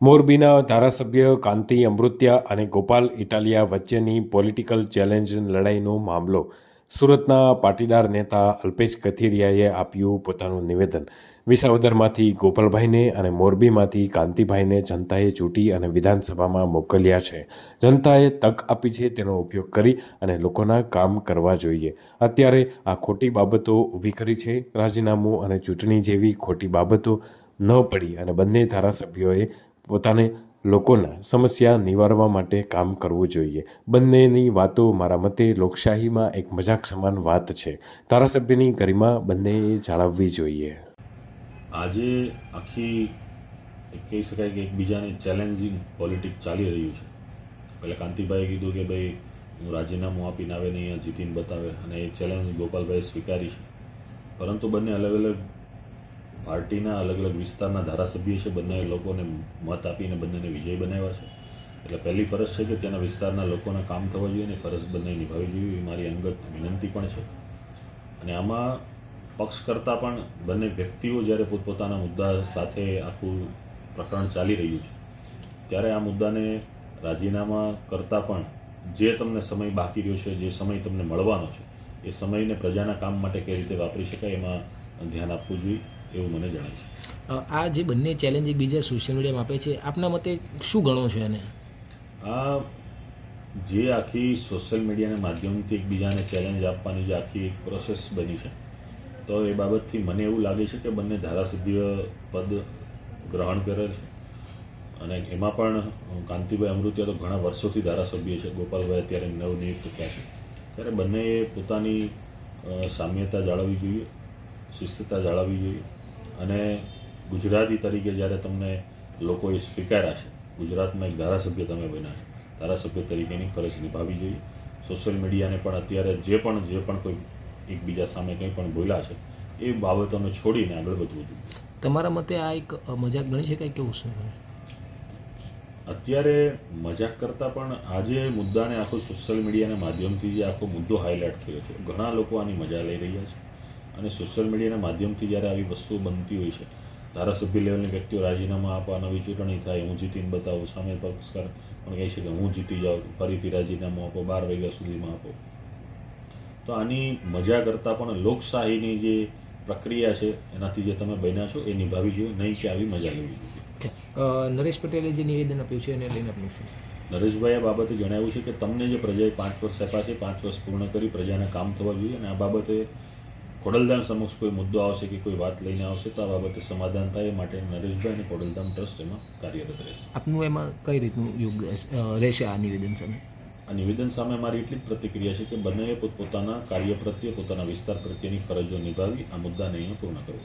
મોરબીના ધારાસભ્ય કાંતિ અમૃત્યા અને ગોપાલ ઇટાલિયા વચ્ચેની પોલિટિકલ ચેલેન્જ લડાઈનો મામલો સુરતના પાટીદાર નેતા અલ્પેશ કથિરિયાએ આપ્યું પોતાનું નિવેદન. વિસાવદરમાંથી ગોપાલભાઈને અને મોરબીમાંથી કાંતિભાઈને જનતાએ ચૂંટી અને વિધાનસભામાં મોકલ્યા છે. જનતાએ તક આપી છે તેનો ઉપયોગ કરી અને લોકોના કામ કરવા જોઈએ. અત્યારે આ ખોટી બાબતો ઊભી કરી છે રાજીનામું અને ચૂંટણી જેવી ખોટી બાબતો ન પડી અને બંને ધારાસભ્યોએ પોતાને લોકોના સમસ્યા નિવારવા માટે કામ કરવું જોઈએ. બંનેની વાતો મારા મતે લોકશાહીમાં એક મજાક સમાન વાત છે. ધારાસભ્યની ગરિમા બંનેએ જાળવવી જોઈએ. આજે આખી કહી શકાય કે એકબીજાને ચેલેન્જિંગ પોલિટિક ચાલી રહ્યું છે. પહેલાં કાંતિભાઈએ કીધું કે ભાઈ, હું રાજીનામું આપીને આવે ને અહીંયા જીતીને બતાવે. અને એ ચેલેન્જ ગોપાલભાઈએ સ્વીકારી છે. પરંતુ બંને અલગ અલગ પાર્ટીના અલગ અલગ વિસ્તારના ધારાસભ્ય છે, બંને લોકોને મત આપીને બંનેને વિજય બનાવ્યા છે. એટલે પહેલી ફરજ છે કે ત્યાંના વિસ્તારના લોકોને કામ થવા જોઈએ અને ફરજ બંને નિભાવવી જોઈએ એ મારી અંગત વિનંતી પણ છે. અને આમાં પક્ષ કરતાં પણ બંને વ્યક્તિઓ જ્યારે પોતપોતાના મુદ્દા સાથે આખું પ્રકરણ ચાલી રહ્યું છે, ત્યારે આ મુદ્દાને રાજીનામા કરતાં પણ જે તમને સમય બાકી રહ્યો છે, જે સમય તમને મળવાનો છે, એ સમયને પ્રજાના કામ માટે કઈ રીતે વાપરી શકાય એમાં ધ્યાન આપવું જોઈએ. એવું મને જણાય છે. આ જે બંને ચેલેન્જ એકબીજા સોશિયલ મીડિયામાં આપે છે આપના મતે શું ગણો છો એને? આ જે આખી સોશિયલ મીડિયાના માધ્યમથી એકબીજાને ચેલેન્જ આપવાની જે આખી એક પ્રોસેસ બની છે તો એ બાબતથી મને એવું લાગે છે કે બંને ધારાસભ્ય પદ ગ્રહણ કરે છે. અને એમાં પણ કાંતિભાઈ અમૃતિયા તો ઘણા વર્ષોથી ધારાસભ્ય છે ગોપાલભાઈ અત્યારે નવનિયુક્ત થયા છે. ત્યારે બંનેએ પોતાની સામ્યતા જાળવવી જોઈએ શિસ્તતા જાળવવી જોઈએ. અને ગુજરાતી તરીકે જ્યારે તમને લોકોએ સ્વીકાર્યા છે ગુજરાતમાં એક ધારાસભ્ય તમે બન્યા છે ધારાસભ્ય તરીકેની ફરજ નિભાવવી જોઈએ. સોશિયલ મીડિયાને પણ અત્યારે જે પણ જે પણ કોઈ એકબીજા સામે કંઈ પણ બોલ્યા છે એ બાબતોને છોડીને આગળ વધવું જોઈએ. તમારા મતે આ એક મજાક ગણી શકાય કેવું છે અત્યારે મજાક કરતાં પણ આજે મુદ્દાને આખો સોશિયલ મીડિયાના માધ્યમથી જે આખો મુદ્દો હાઇલાઇટ થયો છે. ઘણા લોકો આની મજા લઈ રહ્યા છે. અને સોશિયલ મીડિયાના માધ્યમથી જ્યારે આવી વસ્તુઓ બનતી હોય છે ધારાસભ્ય લેવલની વ્યક્તિઓ રાજીનામા આપવા નવી ચૂંટણી થાય હું જીતીને બતાવું સામે પક્ષકાર પણ કહે છે કે હું જીતી જાઉં ફરીથી રાજીનામું આપો બાર વાગ્યા સુધીમાં આપો. તો આની મજા કરતાં પણ લોકશાહીની જે પ્રક્રિયા છે એનાથી જે તમે બન્યા છો એ નિભાવી જોઈએ નહીં કે આવી મજા લેવી જોઈએ. નરેશ પટેલે જે નિવેદન આપ્યું છે એને લઈને આપ્યું છે નરેશભાઈ આ બાબતે જણાવ્યું છે કે તમને જે પ્રજાએ પાંચ વર્ષ આપ્યા છે પાંચ વર્ષ પૂર્ણ કરી પ્રજાને કામ થવા જોઈએ અને આ બાબતે ખોડલધામ સમક્ષ કોઈ મુદ્દો આવશે કે કોઈ વાત લઈને આવશે તો આ બાબતે સમાધાન થાય એ માટે નરેશભાઈ અને ખોડલધામ ટ્રસ્ટ એમાં કાર્યરત રહેશે. આપનું એમાં કઈ રીતનું યોગ રહેશે આ નિવેદન સામે? આ નિવેદન સામે મારી એટલી જ પ્રતિક્રિયા છે કે બંનેએ પોતપોતાના કાર્ય પ્રત્યે પોતાના વિસ્તાર પ્રત્યેની ફરજો નિભાવી આ મુદ્દાને અહીંયા પૂર્ણ કરવો.